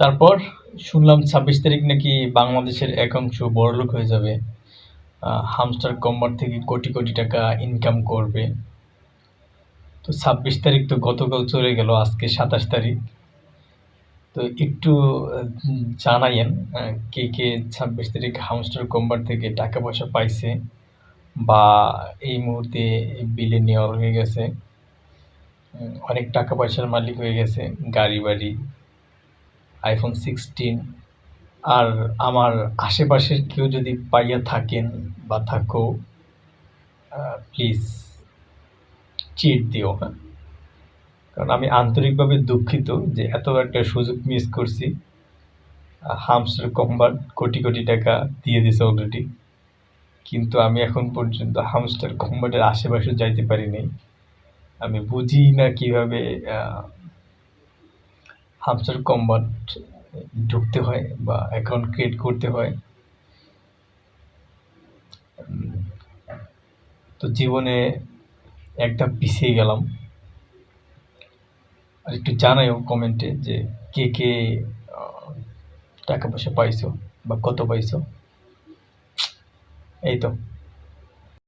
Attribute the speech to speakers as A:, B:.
A: তারপর শুনলাম ছাব্বিশ তারিখ নাকি বাংলাদেশের একাংশ বড়লোক হয়ে যাবে। হামস্টার কম্বার থেকে কোটি কোটি টাকা ইনকাম করবে। তো ছাব্বিশ তারিখ তো গতকাল চলে গেল, আজকে সাতাশ তারিখ। তো একটু জানাইয়েন কে কে ছাব্বিশ তারিখ হামস্টার কম্বার থেকে টাকা পয়সা পাইছে বা এই মুহূর্তে বিলে নেওয়ার হয়ে গেছে। অনেক টাকা পয়সার মালিক হয়ে গেছে, গাড়ি বাড়ি আইফোন সিক্সটিন আর আমার আশেপাশের কেউ যদি পাইয়া থাকেন বা থাকো প্লিজ চিট দিও হ্যাঁ কারণ আমি আন্তরিকভাবে দুঃখিত যে এত একটা সুযোগ মিস করছি। হামস্টার কম্বার কোটি কোটি টাকা দিয়ে দিছে অলরেডি কিন্তু আমি এখন পর্যন্ত হামস্টার কম্বার্টের আশেপাশে যাইতে পারি নাই। আমি বুঝি না কীভাবে হামস্টার কম্বাট ঢুকতে হয় বা অ্যাকাউন্ট ক্রিয়েট করতে হয়। তো জীবনে একটা পিছিয়ে গেলাম। আর একটু জানাইও কমেন্টে যে কে কে টাকা পয়সা পাইছো বা কত পাইছো? এই তো।